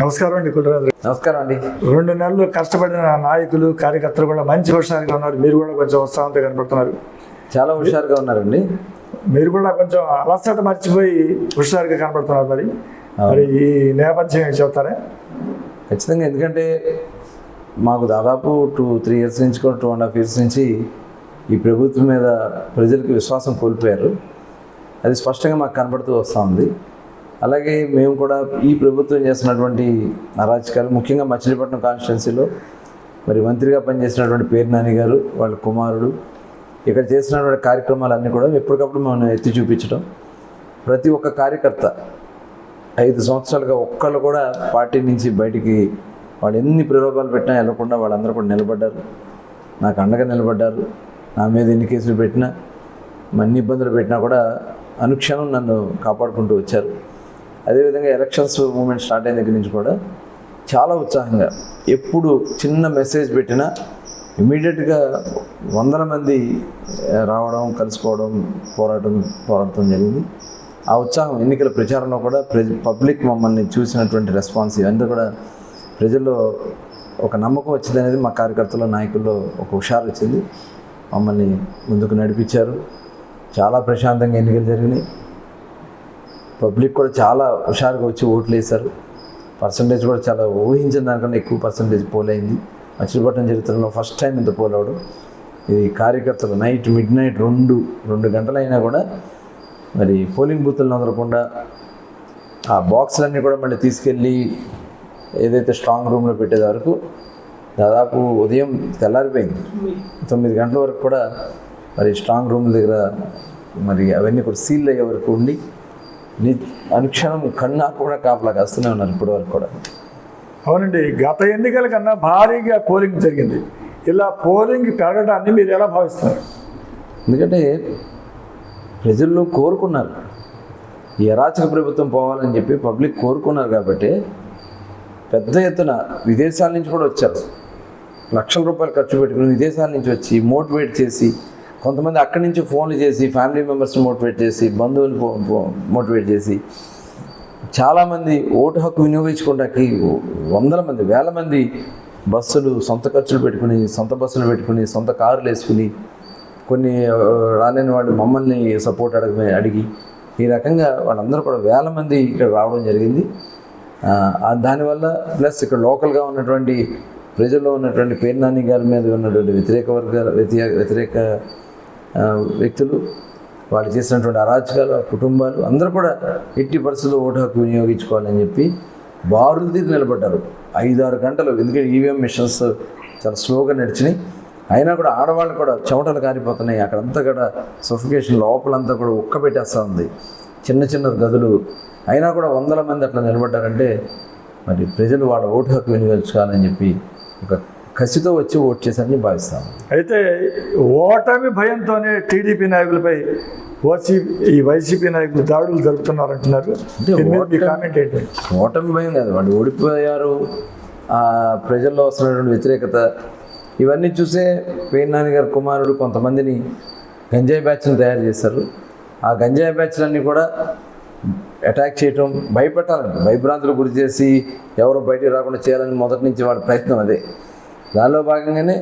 నమస్కారం అండి కులరాజు. నమస్కారం అండి. రెండు నెలలు కష్టపడిన నాయకులు కార్యకర్తలు కూడా మంచి హుషారుగా ఉన్నారు. మీరు కూడా కొంచెం ఉత్సాహంతో కనపడుతున్నారు. చాలా హుషారుగా ఉన్నారండి. మీరు కూడా కొంచెం అలసట మర్చిపోయి హుషారుగా కనపడుతున్నారు మరి. మరి ఈ నేపథ్యం ఏం చెప్తారా? ఖచ్చితంగా ఎందుకంటే మాకు దాదాపు టూ త్రీ ఇయర్స్ నుంచి కూడా టూ అండ్ హాఫ్ ఇయర్స్ నుంచి ఈ ప్రభుత్వం మీద ప్రజలకు విశ్వాసం కోల్పోయారు. అది స్పష్టంగా మాకు కనబడుతూ వస్తూ ఉంది. అలాగే మేము కూడా ఈ ప్రభుత్వం చేస్తున్నటువంటి అరాచకాలు ముఖ్యంగా మచిలీపట్నం కాన్స్టిట్యున్సీలో మరి మంత్రిగా పనిచేసినటువంటి పేరు నాని గారు వాళ్ళ కుమారుడు ఇక్కడ చేసినటువంటి కార్యక్రమాలన్నీ కూడా ఎప్పటికప్పుడు మనం ఎత్తి చూపించడం ప్రతి ఒక్క కార్యకర్త ఐదు సంవత్సరాలుగా ఒక్కళ్ళు కూడా పార్టీ నుంచి బయటికి వాళ్ళు ఎన్ని ప్రలోభాలు పెట్టినా వెళ్ళకుండా వాళ్ళందరూ కూడా నిలబడ్డారు. నాకు అండగా నిలబడ్డారు. నా మీద ఎన్ని కేసులు పెట్టినా అన్ని ఇబ్బందులు పెట్టినా కూడా అనుక్షణం నన్ను కాపాడుకుంటూ వచ్చారు. అదేవిధంగా ఎలక్షన్స్ మూమెంట్ స్టార్ట్ అయిన దగ్గర నుంచి కూడా చాలా ఉత్సాహంగా ఎప్పుడు చిన్న మెసేజ్ పెట్టినా ఇమీడియట్గా వందల మంది రావడం కలుసుకోవడం పోరాటం పోరాటం జరిగింది. ఆ ఉత్సాహం ఎన్నికల ప్రచారంలో కూడా పబ్లిక్ మమ్మల్ని చూసినటువంటి రెస్పాన్స్ ఇవన్నీ కూడా ప్రజల్లో ఒక నమ్మకం వచ్చింది అనేది మా కార్యకర్తల నాయకుల్లో ఒక హుషారు వచ్చింది. మమ్మల్ని ముందుకు నడిపించారు. చాలా ప్రశాంతంగా ఎన్నికలు జరిగినాయి. పబ్లిక్ కూడా చాలా హుషారుగా వచ్చి ఓట్లు వేశారు. పర్సంటేజ్ కూడా చాలా ఊహించిన దానికన్నా ఎక్కువ పర్సంటేజ్ పోలైంది మచిలీపట్నం చరిత్రలో ఫస్ట్ టైం ఇంత పోలవడం ఇది కార్యకర్తలు నైట్ మిడ్ నైట్ రెండు రెండు గంటలైనా కూడా మరి పోలింగ్ బూతులను వదలకుండా ఆ బాక్సులన్నీ కూడా మళ్ళీ తీసుకెళ్ళి ఏదైతే స్ట్రాంగ్ రూమ్లో పెట్టేది వరకు దాదాపు ఉదయం తెల్లారిపోయింది. తొమ్మిది గంటల వరకు కూడా మరి స్ట్రాంగ్ రూమ్ దగ్గర మరి అవన్నీ కూడా సీల్ అయ్యే వరకు ఉండి ని అనుక్షణం కన్నా కూడా కాపలా కాస్తూనే ఉన్నారు ఇప్పటి వరకు కూడా. అవునండి గత ఎన్నికల కన్నా భారీగా పోలింగ్ జరిగింది. ఇలా పోలింగ్ పెరగడాన్ని మీరు ఎలా భావిస్తున్నారు? ఎందుకంటే ప్రజల్లో కోరుకున్నారు. ఈ అరాచక ప్రభుత్వం పోవాలని చెప్పి పబ్లిక్ కోరుకున్నారు కాబట్టి పెద్ద ఎత్తున విదేశాల నుంచి కూడా వచ్చారు. లక్షల రూపాయలు ఖర్చు పెట్టుకుని విదేశాల నుంచి వచ్చి మోటివేట్ చేసి కొంతమంది అక్కడి నుంచి ఫోన్లు చేసి ఫ్యామిలీ మెంబర్స్ని మోటివేట్ చేసి బంధువులు మోటివేట్ చేసి చాలామంది ఓటు హక్కు వినియోగించుకోవడానికి వందల మంది వేల మంది బస్సులు సొంత ఖర్చులు పెట్టుకుని సొంత బస్సులు పెట్టుకుని సొంత కారులు వేసుకుని కొన్ని రాలేని వాళ్ళు మమ్మల్ని సపోర్ట్ అడగ అడిగి ఈ రకంగా వాళ్ళందరూ కూడా వేల మంది ఇక్కడ రావడం జరిగింది. దానివల్ల ప్లస్ ఇక్కడ లోకల్గా ఉన్నటువంటి ప్రజల్లో ఉన్నటువంటి పేర్నాని గారి మీద ఉన్నటువంటి వ్యతిరేక వర్గాల వ్యతిరేక వ్యతిరేక వ్యక్తులు వాళ్ళు చేసినటువంటి అరాచకాలు ఆ కుటుంబాలు అందరూ కూడా ఎట్టి పరిస్థితుల్లో ఓటు హక్కు వినియోగించుకోవాలని చెప్పి బారులు తీరి నిలబడ్డారు. ఐదారు గంటలు ఎందుకంటే ఈవీఎం మిషన్స్ చాలా స్లోగా నడిచినాయి. అయినా కూడా ఆడవాళ్ళు కూడా చెమటలు కారిపోతున్నాయి. అక్కడంతా కూడా సఫికేషన్ లోపలంతా కూడా ఉక్కబెట్టేస్తూ ఉంది. చిన్న చిన్న గదులు. అయినా కూడా వందల మంది అట్లా నిలబడ్డారంటే మరి ప్రజలు వాళ్ళ ఓటు హక్కు వినియోగించుకోవాలని చెప్పి ఒక కసితో వచ్చి ఓటు చేశారని భావిస్తాను అయితే ఓటమి భయంతోనే టీడీపీ నాయకులపై ఓసీ ఈ వైసీపీ నాయకులు దాడులు కామెంట్ ఏంటి? ఓటమి భయం లేదు వాళ్ళు ఓడిపోయారు. ఆ ప్రజల్లో వస్తున్నటువంటి వ్యతిరేకత ఇవన్నీ చూసే పేరు గారి కుమారుడు కొంతమందిని గంజాయి బ్యాచ్ని తయారు చేశారు. ఆ గంజాయి బ్యాచ్లన్నీ కూడా అటాక్ చేయటం భయపెట్టాలని భయభ్రాంతులు గురి చేసి ఎవరు బయటికి రాకుండా చేయాలని మొదటి నుంచి వాడి ప్రయత్నం అదే. దానిలో భాగంగానే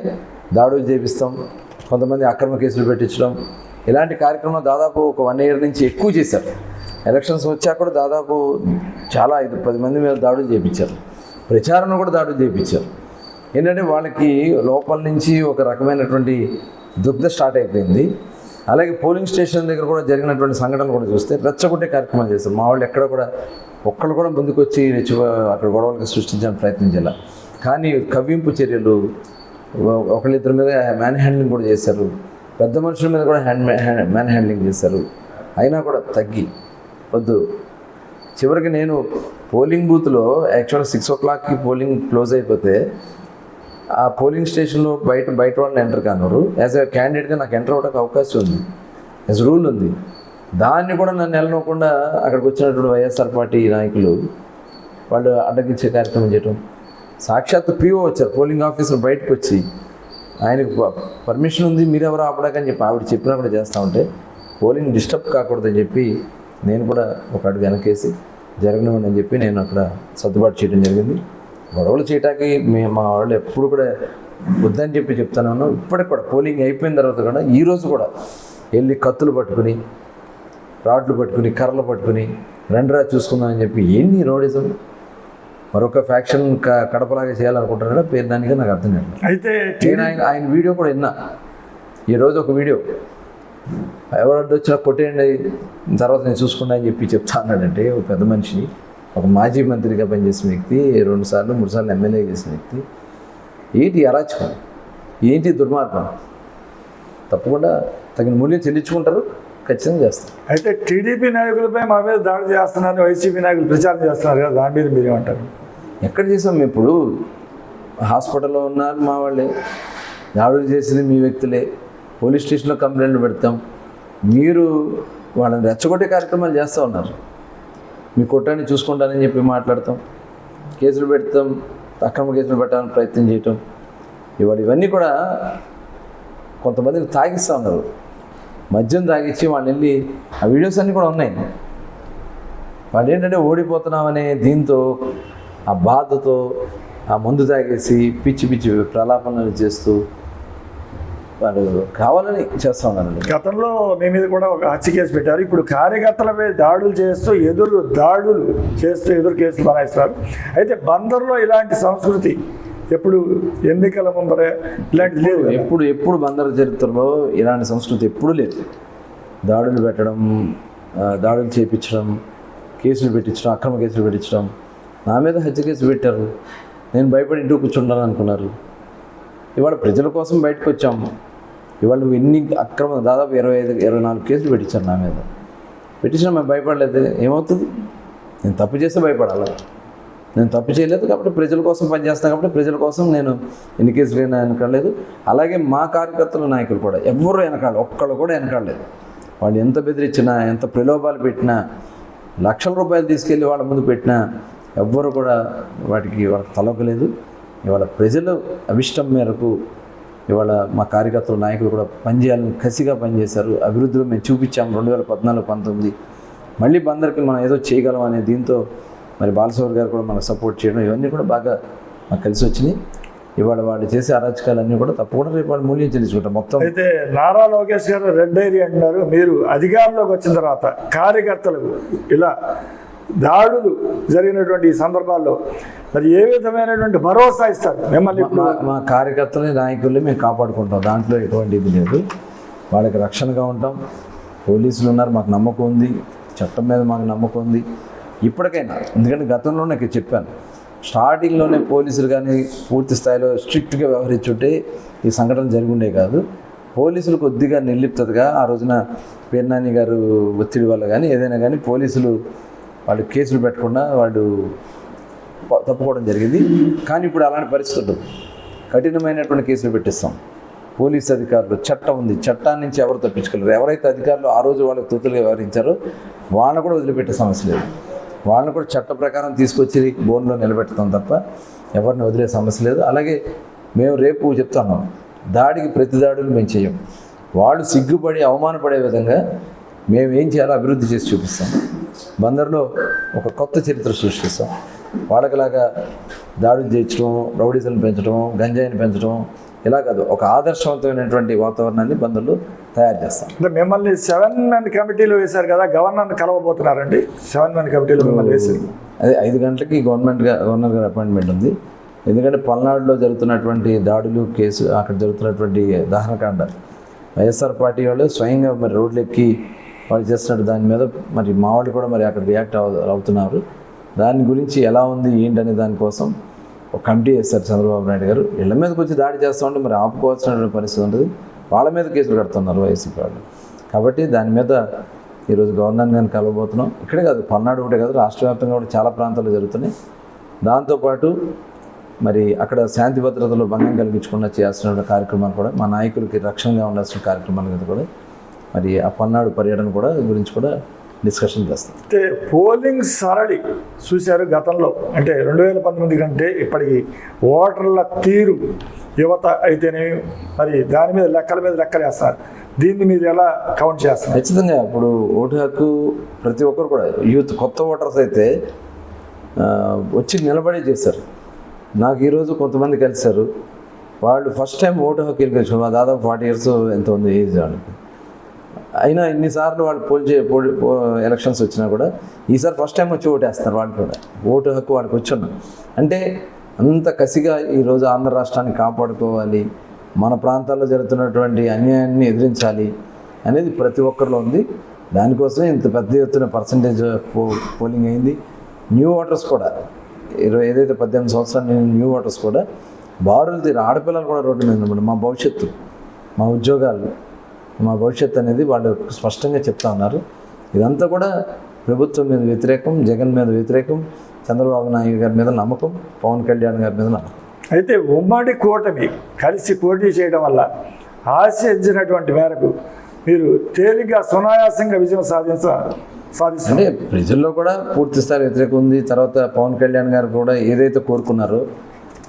దాడులు చేపిస్తాం కొంతమంది అక్రమ కేసులు పెట్టించడం. ఇలాంటి కార్యక్రమం దాదాపు ఒక వన్ ఇయర్ నుంచి ఎక్కువ చేశారు. ఎలక్షన్స్ వచ్చాక కూడా దాదాపు చాలా ఐదు పది మంది మీద దాడులు చేయించారు ప్రచారంలో కూడా దాడులు చేయించారు ఏంటంటే వాళ్ళకి లోపల నుంచి ఒక రకమైనటువంటి దుగ్ధ స్టార్ట్ అయిపోయింది. అలాగే పోలింగ్ స్టేషన్ దగ్గర కూడా జరిగినటువంటి సంఘటనలు కూడా చూస్తే రెచ్చగొట్టే కార్యక్రమాలు చేస్తారు మా వాళ్ళు ఎక్కడ కూడా ఒక్కళ్ళు కూడా ముందుకు వచ్చి అక్కడ గొడవలకు సృష్టించడానికి ప్రయత్నం చేయాలి కానీ కవ్వింపు చర్యలు ఒకళ్ళిద్దరి మీద మ్యాన్ హ్యాండ్లింగ్ కూడా చేశారు. పెద్ద మనుషుల మీద కూడా హ్యాండ్ మ్యాన్ హ్యాండ్లింగ్ చేశారు. అయినా కూడా తగ్గి. వద్దు. చివరికి నేను పోలింగ్ బూత్లో యాక్చువల్గా సిక్స్ ఓ క్లాక్కి పోలింగ్ క్లోజ్ అయిపోతే ఆ పోలింగ్ స్టేషన్లో బయట బయట వాళ్ళని ఎంటర్ కానరు. యాజ్ ఎ క్యాండిడేట్గా నాకు ఎంటర్ అవ్వడానికి అవకాశం ఉంది. యాజ్ రూల్ ఉంది. దాన్ని కూడా నన్ను వెళ్ళనకుండా అక్కడికి వచ్చినటువంటి వైఎస్ఆర్ పార్టీ నాయకులు వాళ్ళు అడ్డగించే కార్యక్రమం చేయటం సాక్షాత్ పిఓ వచ్చారు పోలింగ్ ఆఫీసర్ బయటకు వచ్చి ఆయనకు పర్మిషన్ ఉంది మీరెవరు ఆపడాకని చెప్పి ఆవిడ చెప్పినా కూడా చేస్తూ ఉంటే పోలింగ్ డిస్టర్బ్ కాకూడదని చెప్పి నేను కూడా ఒక అడుగు వెనకేసి జరగనివ్వండి అని చెప్పి నేను అక్కడ సర్దుబాటు చేయడం జరిగింది. గొడవలు చేయటానికి మేము మా వాళ్ళు ఎప్పుడు కూడా వద్దని చెప్పి చెప్తాను ఉన్నాం. ఇప్పటికి కూడా పోలింగ్ అయిపోయిన తర్వాత కూడా ఈరోజు కూడా వెళ్ళి కత్తులు పట్టుకుని రాడ్లు పట్టుకుని కర్రలు పట్టుకుని రండిరా చూసుకుందామని చెప్పి ఏంటి రోడిజం మరొక ఫ్యాక్షన్ కడపలాగా చేయాలనుకుంటున్నాడో పేరు దానిగా నాకు అర్థం కాదు. అయితే నేను ఆయన ఆయన వీడియో కూడా విన్నా. ఈరోజు ఒక వీడియో. ఎవరు అడ్డు వచ్చినా కొట్టేయండి తర్వాత నేను చూసుకుంటా అని చెప్పి చెప్తా అన్నాడంటే ఒక పెద్ద మనిషి ఒక మాజీ మంత్రిగా పనిచేసిన వ్యక్తి రెండు సార్లు మూడు సార్లు ఎమ్మెల్యే చేసిన వ్యక్తి. ఏంటి అరాచకం? ఏంటి దుర్మార్గం? తప్పకుండా తగిన మూల్యం చెల్లించుకుంటారు ఖచ్చితంగా చేస్తారు. అయితే టీడీపీ నాయకులపై మా మీద దాడి చేస్తున్నారని వైసీపీ నాయకులు ప్రచారం చేస్తున్నారు కదా దాని మీద మీరు ఏమంటారు ఎక్కడ చేసాం ఇప్పుడు? హాస్పిటల్లో ఉన్నారు మా వాళ్ళే. దాడులు చేసింది మీ వ్యక్తులే. పోలీస్ స్టేషన్లో కంప్లైంట్లు పెడతాం. మీరు వాళ్ళని రెచ్చగొట్టే కార్యక్రమాలు చేస్తూ ఉన్నారు. మీ కొట్టాన్ని చూసుకుంటానని చెప్పి మాట్లాడతాం. కేసులు పెడతాం. అక్రమ కేసులు పెట్టాలని ప్రయత్నం చేయటం. ఇవాళ ఇవన్నీ కూడా కొంతమందిని తాగిస్తూ ఉన్నారు. మద్యం తాగిచ్చి వాళ్ళని వెళ్ళి ఆ వీడియోస్ అన్నీ కూడా ఉన్నాయి. వాళ్ళు ఏంటంటే ఓడిపోతున్నామనే దీంతో ఆ బాధతో ఆ మందు తాగేసి పిచ్చి పిచ్చి ప్రలాపనలు చేస్తూ వాళ్ళు కావాలని చేస్తూ ఉన్నారండి గతంలో మీ మీద కూడా ఒక హత్య కేసు పెట్టారు. ఇప్పుడు కార్యకర్తలపై దాడులు చేస్తూ ఎదురు దాడులు చేస్తూ ఎదురు కేసులు బనాయిస్తారు అయితే బందర్లో ఇలాంటి సంస్కృతి ఎప్పుడు ఎన్నికల ముందరే ఇలాంటి లేదు. ఎప్పుడు ఎప్పుడు బందర చరిత్రలో ఇలాంటి సంస్కృతి ఎప్పుడూ లేదు. దాడులు పెట్టడం దాడులు చేయించడం కేసులు పెట్టించడం అక్రమ కేసులు పెట్టించడం నా మీద హత్య కేసు పెట్టారు. నేను భయపడి ఇంటికి కూర్చుంటాను అనుకున్నారు. ఇవాళ ప్రజల కోసం బయటకు వచ్చాము ఇవాళ నువ్వు ఎన్ని అక్రమ దాదాపు ఇరవై ఐదు ఇరవై నాలుగు కేసులు పెట్టించారు నా మీద. పెట్టించినా మేము భయపడలేదు. ఏమవుతుంది? నేను తప్పు చేస్తే భయపడాలి? నేను తప్పు చేయలేదు కాబట్టి ప్రజల కోసం పనిచేస్తాను కాబట్టి ప్రజల కోసం నేను ఎన్ని కేసులు అయినా వెనకాడలేదు. అలాగే మా కార్యకర్తల నాయకులు కూడా. ఎవ్వరూ వెనకాడలేదు ఒక్కళ్ళు కూడా వెనకాడలేదు. వాళ్ళు ఎంత బెదిరించినా ఎంత ప్రలోభాలు పెట్టినా లక్షల రూపాయలు తీసుకెళ్ళి వాళ్ళ ముందు పెట్టినా ఎవ్వరు కూడా వాటికి వాళ్ళకి తలొకలేదు ఇవాళ ప్రజలు అభిష్టం మేరకు ఇవాళ మా కార్యకర్తలు నాయకులు కూడా పనిచేయాలని కసిగా పనిచేశారు. అభివృద్ధిలో మేము చూపించాము రెండు వేల పద్నాలుగు పంతొమ్మిది. మళ్ళీ బందరికి మనం ఏదో చేయగలం అనే దీంతో మరి బాలసౌర్ గారు కూడా మనకు సపోర్ట్ చేయడం ఇవన్నీ కూడా బాగా మాకు కలిసి వచ్చినాయి. ఇవాళ వాళ్ళు చేసే అరాచకాలన్నీ కూడా తప్పకుండా రేపు వాళ్ళు మూల్యం తెలుసుకుంటాం మొత్తం అయితే నారా లోకేష్ గారు రెడ్ డైరీ అంటున్నారు. మీరు అధికారంలోకి వచ్చిన తర్వాత కార్యకర్తలకు ఇలా దాడులు జరిగినటువంటి ఈ సందర్భాల్లో మరి ఏ విధమైనటువంటి భరోసా ఇస్తారు? మిమ్మల్ని మా మా కార్యకర్తలని నాయకుల్ని మేము కాపాడుకుంటాం. దాంట్లో ఎటువంటి ఇది లేదు. వాళ్ళకి రక్షణగా ఉంటాం. పోలీసులు ఉన్నారు మాకు నమ్మకం ఉంది. చట్టం మీద మాకు నమ్మకం ఉంది. ఇప్పటికైనా ఎందుకంటే గతంలో నాకు చెప్పాను స్టార్టింగ్లోనే పోలీసులు కానీ పూర్తి స్థాయిలో స్ట్రిక్ట్గా వ్యవహరించుంటే ఈ సంఘటన జరిగిండే కాదు. పోలీసులు కొద్దిగా నిర్లిప్తగా ఆ రోజున పేర్నాని గారు ఒత్తిడి వల్ల కానీ ఏదైనా కానీ పోలీసులు వాళ్ళు కేసులు పెట్టకుండా వాళ్ళు తప్పుకోవడం జరిగింది. కానీ ఇప్పుడు అలాంటి పరిస్థితులు కఠినమైనటువంటి కేసులు పెట్టిస్తాం. పోలీస్ అధికారులు చట్టం ఉంది. చట్టాన్ని నుంచి ఎవరు తప్పించుకోలేరు. ఎవరైతే అధికారులు ఆ రోజు వాళ్ళకి తొత్తులుగా వ్యవహరించారో వాళ్ళని కూడా వదిలిపెట్టే సమస్య లేదు. వాళ్ళని కూడా చట్ట ప్రకారం తీసుకొచ్చి బోన్లో నిలబెడతాం తప్ప ఎవరిని వదిలే సమస్య లేదు. అలాగే మేము రేపు చెప్తాను దాడికి ప్రతి దాడులు మేము చేయం. వాళ్ళు సిగ్గుపడి అవమానపడే విధంగా మేము ఏం చేయాలో అభివృద్ధి చేసి చూపిస్తాం. బందర్లో ఒక కొత్త చరిత్ర సృష్టిస్తాం. వాళ్ళకిలాగా దాడులు చేయించడం రౌడీజం పెంచడం గంజాయిని పెంచడం ఇలా కాదు ఒక ఆదర్శవంతమైనటువంటి వాతావరణాన్ని బందర్లో తయారు చేస్తాం. అంటే మిమ్మల్ని సెవెన్ మెన్ కమిటీలో వేశారు కదా గవర్నర్ని కలవబోతున్నారండి? సెవెన్ మెన్ కమిటీలో మిమ్మల్ని వేసి అదే ఐదు గంటలకి గవర్నమెంట్ గవర్నర్ గారి అపాయింట్మెంట్ ఉంది. ఎందుకంటే పల్నాడులో జరుగుతున్నటువంటి దాడులు కేసు అక్కడ జరుగుతున్నటువంటి దహనకాండ. వైఎస్ఆర్ పార్టీ వాళ్ళు స్వయంగా మరి రోడ్లు ఎక్కి వాళ్ళు చేస్తున్నట్టు దాని మీద మరి మా వాళ్ళు కూడా మరి అక్కడ రియాక్ట్ అవుతున్నారు. దాని గురించి ఎలా ఉంది ఏంటనే దానికోసం ఒక కమిటీ వేస్తారు చంద్రబాబు నాయుడు గారు. ఇళ్ళ మీదకి వచ్చి దాడి చేస్తూ ఉంటే మరి ఆపుకోవాల్సిన పరిస్థితి ఉంటుంది వాళ్ళ మీద కేసులు కడుతున్నారు వైసీపీ వాళ్ళు. కాబట్టి దాని మీద ఈరోజు గవర్నర్ నేను కలవబోతున్నాం. ఇక్కడే కాదు పల్నాడు ఒకటే కాదు రాష్ట్ర వ్యాప్తంగా కూడా చాలా ప్రాంతాలు జరుగుతున్నాయి. దాంతోపాటు మరి అక్కడ శాంతి భద్రతలో భంగం కలిగించకుండా చేయాల్సిన కార్యక్రమాలు కూడా మా నాయకులకి రక్షణగా ఉండాల్సిన కార్యక్రమాల మీద కూడా మరి ఆ పల్నాడు పర్యటన కూడా గురించి కూడా డిస్కషన్ చేస్తాం. అయితే పోలింగ్ సరళి చూశారు గతంలో. అంటే రెండు వేల పంతొమ్మిది కంటే ఇప్పటికి ఓటర్ల తీరు యువత అయితేనే మరి దాని మీద లెక్కల మీద లెక్కలేస్తారు. దీన్ని మీరు ఎలా కౌంట్ చేస్తున్నారు ఖచ్చితంగా ఇప్పుడు ఓటు హక్కు ప్రతి ఒక్కరు కూడా యూత్ కొత్త ఓటర్స్ అయితే వచ్చి నిలబడి చేశారు. నాకు ఈరోజు కొంతమంది కలిశారు. వాళ్ళు ఫస్ట్ టైం ఓటు హక్కు వెళ్ళి దాదాపు ఫార్టీ ఇయర్స్ ఎంత ఉంది ఏజ్ వాళ్ళకి. అయినా ఇన్నిసార్లు వాళ్ళు పోల్ చే ఎలక్షన్స్ వచ్చినా కూడా ఈసారి ఫస్ట్ టైం వచ్చి ఓటేస్తారు వాళ్ళు కూడా. ఓటు హక్కు వాళ్ళకి వచ్చున్నా అంటే అంత కసిగా ఈరోజు ఆంధ్ర రాష్ట్రాన్ని కాపాడుకోవాలి మన ప్రాంతాల్లో జరుగుతున్నటువంటి అన్యాయాన్ని ఎదిరించాలి అనేది ప్రతి ఒక్కరిలో ఉంది. దానికోసమే ఇంత పెద్ద ఎత్తున పర్సంటేజ్ పో పోలింగ్ అయింది. న్యూ ఓటర్స్ కూడా ఇరవై ఏదైతే పద్దెనిమిది సంవత్సరాలు న్యూ ఓటర్స్ కూడా బారులు తీరు ఆడపిల్లలు కూడా రోడ్డు మీద మా భవిష్యత్తు మా ఉద్యోగాలు మా భవిష్యత్తు అనేది వాళ్ళు స్పష్టంగా చెప్తా ఉన్నారు. ఇదంతా కూడా ప్రభుత్వం మీద వ్యతిరేకం జగన్ మీద వ్యతిరేకం చంద్రబాబు నాయుడు గారి మీద నమ్మకం పవన్ కళ్యాణ్ గారి మీద నమ్మకం. అయితే ఉమ్మడి కూటమి కలిసి పోటీ చేయడం వల్ల ఆశించినటువంటి మేరకు మీరు తేలిగ్గా సునాయాసంగా విజయం సాధించ సాధిస్తున్నారు. అంటే ప్రజల్లో కూడా పూర్తి స్థాయి వ్యతిరేకం ఉంది. తర్వాత పవన్ కళ్యాణ్ గారు కూడా ఏదైతే కోరుకున్నారో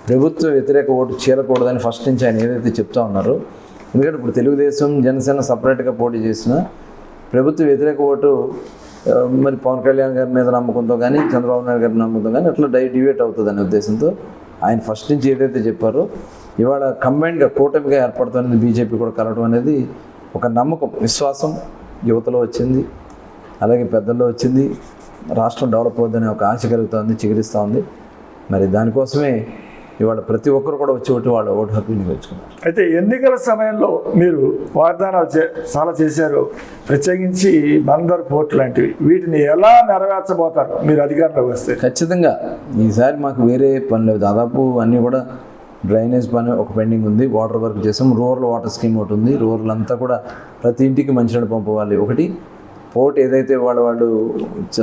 ప్రభుత్వ వ్యతిరేక ఓటు చీలకూడదని ఫస్ట్ నుంచి ఆయన ఏదైతే చెప్తా ఉన్నారో ఎందుకంటే ఇప్పుడు తెలుగుదేశం జనసేన సపరేట్గా పోటీ చేసిన ప్రభుత్వ వ్యతిరేక ఓటు మరి పవన్ కళ్యాణ్ గారి మీద నమ్మకంతో కానీ చంద్రబాబు నాయుడు గారి నమ్మకంతో కానీ అట్లా డై డివేట్ అవుతుంది అనే ఉద్దేశంతో ఆయన ఫస్ట్ నుంచి ఏదైతే చెప్పారో ఇవాళ కంబైన్డ్గా కూటమిగా ఏర్పడుతుంది బీజేపీ కూడా కలవడం అనేది ఒక నమ్మకం విశ్వాసం యువతలో వచ్చింది. అలాగే పెద్దల్లో వచ్చింది. రాష్ట్రం డెవలప్ అవుతుందనే ఒక ఆశ కలుగుతోంది చిగురిస్తూ ఉంది. మరి దానికోసమే ఇవాళ ప్రతి ఒక్కరు కూడా వచ్చి ఒకటి వాళ్ళ ఓటు హక్కు వినియోగించుకున్నారు అయితే ఎన్నికల సమయంలో మీరు వాగ్దానాలు చాలా చేశారు. ప్రత్యేకించి బందర్ పోర్ట్ లాంటివి. వీటిని ఎలా నెరవేర్చబోతారు? మీరు అధికారంలోకి వస్తే. ఖచ్చితంగా. ఈసారి మాకు వేరే పని లేవు దాదాపు అన్నీ కూడా డ్రైనేజ్ పని ఒక పెండింగ్ ఉంది. వాటర్ వర్క్ చేసాం. రూరల్ వాటర్ స్కీమ్ ఒకటి ఉంది. రూరల్ అంతా కూడా ప్రతి ఇంటికి మంచినీళ్ళు పంపవాలి. ఒకటి పోర్ట్ ఏదైతే వాళ్ళు వాళ్ళు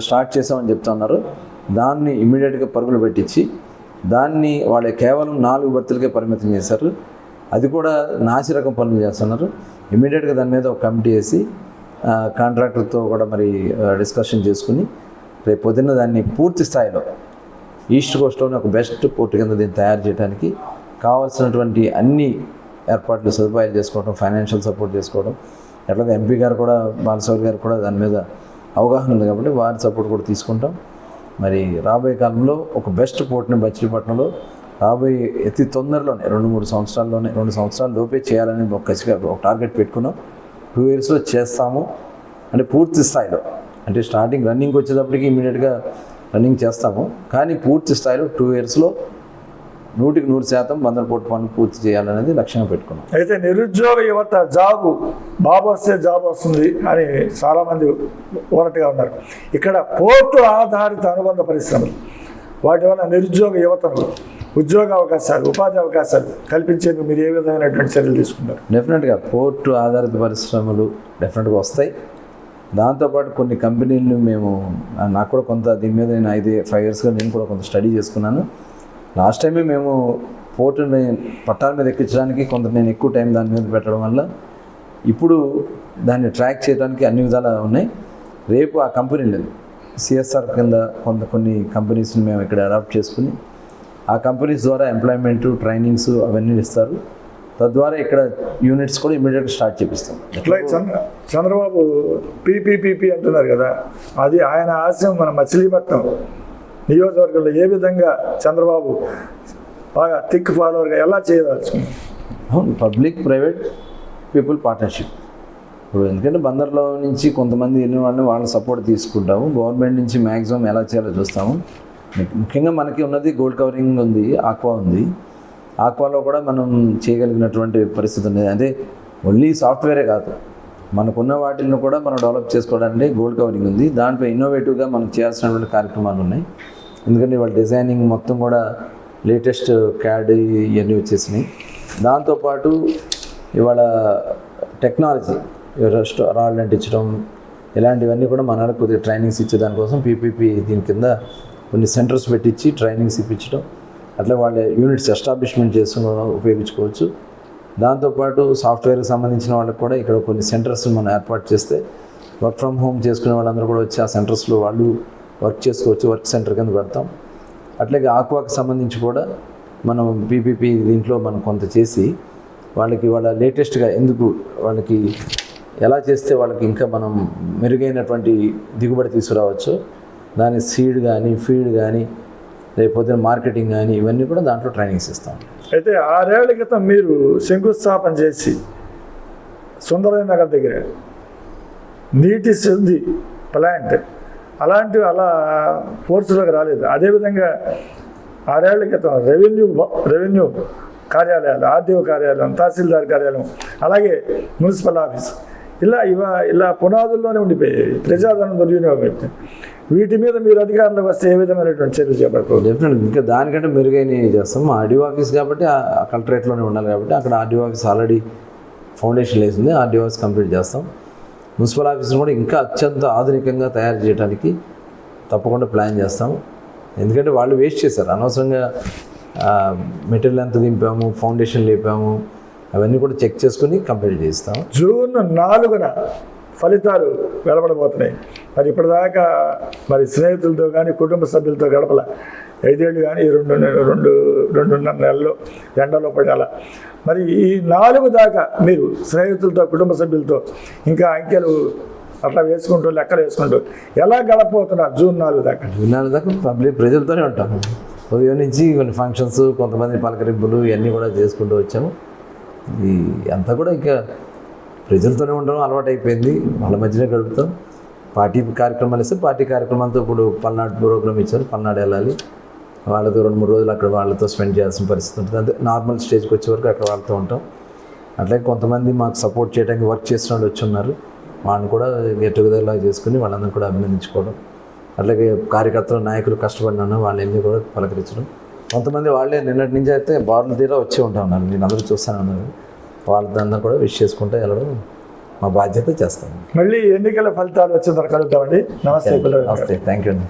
స్టార్ట్ చేసామని చెప్తున్నారో దాన్ని ఇమీడియట్గా పరుగులు పెట్టించి దాన్ని వాళ్ళు కేవలం నాలుగు భర్తలకే పరిమితం చేశారు. అది కూడా నాసిరకం పనులు చేస్తున్నారు. ఇమీడియట్గా దాని మీద ఒక కమిటీ వేసి కాంట్రాక్టర్తో కూడా మరి డిస్కషన్ చేసుకుని రేపు పొద్దున్న దాన్ని పూర్తి స్థాయిలో ఈస్ట్ కోస్ట్లోనే ఒక బెస్ట్ పోర్ట్ కింద దీన్ని తయారు చేయడానికి కావాల్సినటువంటి అన్ని ఏర్పాట్లు సదుపాయాలు చేసుకోవడం ఫైనాన్షియల్ సపోర్ట్ చేసుకోవడం ఎట్లాగే ఎంపీ గారు కూడా బాలసౌరి గారు కూడా దాని మీద అవగాహన ఉంది కాబట్టి వారి సపోర్ట్ కూడా తీసుకుంటాం. మరి రాబోయే కాలంలో ఒక బెస్ట్ పోర్ట్ని మచిలీపట్నంలో రాబోయే అతి తొందరలోనే రెండు మూడు సంవత్సరాల్లోనే రెండు సంవత్సరాల లోపే చేయాలని ఒక ఖచ్చితంగా ఒక టార్గెట్ పెట్టుకున్నాం. టూ ఇయర్స్లో చేస్తాము. అంటే పూర్తి స్థాయిలో అంటే స్టార్టింగ్ రన్నింగ్ వచ్చేటప్పటికి ఇమీడియట్గా రన్నింగ్ చేస్తాము. కానీ పూర్తి స్థాయిలో టూ ఇయర్స్లో నూటికి నూరు శాతం బందర్ పోర్ట్ పనులు పూర్తి చేయాలనేది లక్ష్యంగా పెట్టుకున్నాం. అయితే నిరుద్యోగ యువత జాబు బాబు వస్తే జాబ్ వస్తుంది అని చాలామంది ఊరటగా ఉన్నారు. ఇక్కడ పోర్టు ఆధారిత అనుబంధ పరిశ్రమలు వాటి వల్ల నిరుద్యోగ యువతకు ఉద్యోగ అవకాశాలు ఉపాధి అవకాశాలు కల్పించేందుకు మీరు ఏ విధమైనటువంటి చర్యలు తీసుకుంటారు? డెఫినెట్గా పోర్టు ఆధారిత పరిశ్రమలు డెఫినెట్గా వస్తాయి. దాంతోపాటు కొన్ని కంపెనీలు మేము నాకు కూడా కొంత దీని మీద నేను ఐదు ఫైవ్ ఇయర్స్గా నేను కూడా కొంత స్టడీ చేసుకున్నాను. లాస్ట్ టైమే మేము పోర్టుని పట్టాల మీద ఎక్కించడానికి కొంత నేను ఎక్కువ టైం దాని మీద పెట్టడం వల్ల ఇప్పుడు దాన్ని ట్రాక్ చేయడానికి అన్ని విధాలు ఉన్నాయి. రేపు ఆ కంపెనీ లేదు. సిఎస్ఆర్ కింద కొంత కొన్ని కంపెనీస్ని మేము ఇక్కడ అడాప్ట్ చేసుకుని ఆ కంపెనీస్ ద్వారా ఎంప్లాయ్మెంట్ ట్రైనింగ్స్ అవన్నీ ఇస్తారు. తద్వారా ఇక్కడ యూనిట్స్ కూడా ఇమీడియట్గా స్టార్ట్ చేపిస్తాం. ఇట్లా చంద్ర చంద్రబాబు పీపీపీపీ అంటున్నారు కదా. అది ఆయన ఆశయం మన మచిలీపట్నం. నియోజకవర్గంలో ఏ విధంగా చంద్రబాబు బాగా థిక్ ఫాలోవర్గా ఎలా చేయదలుచుకున్నారు అవును పబ్లిక్ ప్రైవేట్ పీపుల్ పార్ట్నర్షిప్. ఇప్పుడు ఎందుకంటే బందర్లో నుంచి కొంతమంది వెళ్ళిన వాళ్ళని వాళ్ళ సపోర్ట్ తీసుకుంటాము. గవర్నమెంట్ నుంచి మ్యాక్సిమం ఎలా చేయాలో చూస్తాము. ముఖ్యంగా మనకి ఉన్నది గోల్డ్ కవరింగ్ ఉంది ఆక్వా ఉంది. ఆక్వాలో కూడా మనం చేయగలిగినటువంటి పరిస్థితి ఉంది అంటే ఓన్లీ సాఫ్ట్వేరే కాదు. మనకున్న వాటిని కూడా మనం డెవలప్ చేసుకోవడానికి గోల్డ్ కవరింగ్ ఉంది. దాంట్లో ఇన్నోవేటివ్గా మనం చేయాల్సినటువంటి కార్యక్రమాలు ఉన్నాయి. ఎందుకంటే వాళ్ళ డిజైనింగ్ మొత్తం కూడా లేటెస్ట్ క్యాడ్ ఇవన్నీ వచ్చేసినాయి. దాంతోపాటు ఇవాళ టెక్నాలజీ రెస్ట్ రాళ్ళు అంటించడం ఇలాంటివన్నీ కూడా మన కొద్దిగా ట్రైనింగ్స్ ఇచ్చే దానికోసం పీపీపీ దీని కింద కొన్ని సెంటర్స్ పెట్టించి ట్రైనింగ్స్ ఇప్పించడం. అట్లా వాళ్ళ యూనిట్స్ ఎస్టాబ్లిష్మెంట్ చేసుకుని ఉపయోగించుకోవచ్చు. దాంతోపాటు సాఫ్ట్వేర్కి సంబంధించిన వాళ్ళకి కూడా ఇక్కడ కొన్ని సెంటర్స్ మనం ఏర్పాటు చేస్తే వర్క్ ఫ్రమ్ హోమ్ చేసుకునే వాళ్ళందరూ కూడా వచ్చి ఆ సెంటర్స్లో వాళ్ళు వర్క్ చేసుకోవచ్చు వర్క్ సెంటర్ కింద పెడతాం. అట్లాగే ఆక్వాకి సంబంధించి కూడా మనం పీపీపీ దీంట్లో మనం కొంత చేసి వాళ్ళకి వాళ్ళ లేటెస్ట్గా ఎందుకు వాళ్ళకి ఎలా చేస్తే వాళ్ళకి ఇంకా మనం మెరుగైనటువంటి దిగుబడి తీసుకురావచ్చు దాని సీడ్ కానీ ఫీడ్ కానీ లేకపోతే మార్కెటింగ్ కానీ ఇవన్నీ కూడా దాంట్లో ట్రైనింగ్స్ ఇస్తాం. అయితే ఆరేళ్ళ క్రితం మీరు శంకుస్థాపన చేసి సుందరయ్య నగర్ దగ్గర నీటి శుద్ధి ప్లాంట్ అలాంటివి అలా ఫోర్స్లోకి రాలేదు అదేవిధంగా ఆరేళ్ళ క్రితం రెవెన్యూ రెవెన్యూ కార్యాలయాలు ఆర్డీఓ కార్యాలయం తహసీల్దార్ కార్యాలయం అలాగే మున్సిపల్ ఆఫీస్ ఇలా ఇవ ఇలా పునాదుల్లోనే ఉండిపోయాయి ప్రజాధనం దుర్వినియోగం అయిపోయింది. వీటి మీద మీరు అధికారంలోకి వస్తే ఏ విధమైనటువంటి చర్యలు చేపట్టుకోవాలి డెఫినెట్ ఇంకా దానికంటే మెరుగైనవి చేస్తాం? ఆర్డీఓ ఆఫీస్ కాబట్టి ఆ కలెక్టరేట్లోనే ఉండాలి కాబట్టి అక్కడ ఆర్డీఓ ఆఫీస్ ఆల్రెడీ ఫౌండేషన్ వేసింది ఆర్డీఓ ఆఫీస్ కంప్లీట్ చేస్తాం. మున్సిపల్ ఆఫీస్ని కూడా ఇంకా అత్యంత ఆధునికంగా తయారు చేయడానికి తప్పకుండా ప్లాన్ చేస్తాం. ఎందుకంటే వాళ్ళు వేస్ట్ చేశారు. అనవసరంగా మెటీరియల్ ఎంత దింపాము ఫౌండేషన్ లేపాము అవన్నీ కూడా చెక్ చేసుకుని కంప్లీట్ చేస్తాం. జూన్ నాలుగున ఫలితాలు వెలువడబోతున్నాయి. మరి ఇప్పటిదాకా మరి స్నేహితులతో కానీ కుటుంబ సభ్యులతో గడపల. ఐదేళ్ళు కానీ ఈ రెండు రెండు రెండున్నర నెలలు ఎండలో పడాల. మరి ఈ నాలుగు దాకా మీరు స్నేహితులతో కుటుంబ సభ్యులతో ఇంకా అంకెలు అట్లా వేసుకుంటూ లెక్కలు వేసుకుంటూ ఎలా గడపబోతున్నారు జూన్ నాలుగు దాకా? జూన్ నాలుగు దాకా పబ్లిక్ ప్రజలతోనే ఉంటాము ఉదయం నుంచి కొన్ని ఫంక్షన్స్ కొంతమంది పలకరింపులు ఇవన్నీ కూడా చేసుకుంటూ వచ్చాము. ఈ అంతా కూడా ఇంకా ప్రజలతోనే ఉండడం అలవాటు అయిపోయింది వాళ్ళ మధ్యనే గడుపుతాం. పార్టీ కార్యక్రమాలు ఇస్తే పార్టీ కార్యక్రమాలతో ఇప్పుడు పల్నాడు ప్రోగ్రామ్ ఇచ్చారు. పల్నాడు వెళ్ళాలి. వాళ్ళతో రెండు మూడు రోజులు అక్కడ వాళ్ళతో స్పెండ్ చేయాల్సిన పరిస్థితి ఉంటుంది. అంటే నార్మల్ స్టేజ్కి వచ్చే వరకు అక్కడ వాళ్ళతో ఉంటాం. అట్లాగే కొంతమంది మాకు సపోర్ట్ చేయడానికి వర్క్ చేసిన వాళ్ళు వచ్చి ఉన్నారు. వాళ్ళని కూడా గెట్ టుగెదర్లా చేసుకుని వాళ్ళందరూ కూడా అభినందించుకోవడం. అట్లాగే కార్యకర్తలు నాయకులు కష్టపడినా వాళ్ళని కూడా పలకరించడం. కొంతమంది వాళ్ళే నిన్నటి నుంచి అయితే బార్లు తీరా వచ్చి ఉంటా ఉన్నారు. నేను అందరూ చూస్తాను ఉన్నారు వాళ్ళందరూ కూడా విష్ చేసుకుంటూ వెళ్ళడం మా బాధ్యత చేస్తాను. మళ్ళీ ఎన్నికల ఫలితాలు వచ్చిన తర్వాత కలుద్దామండి. నమస్తే నమస్తే. థ్యాంక్ యూ అండి.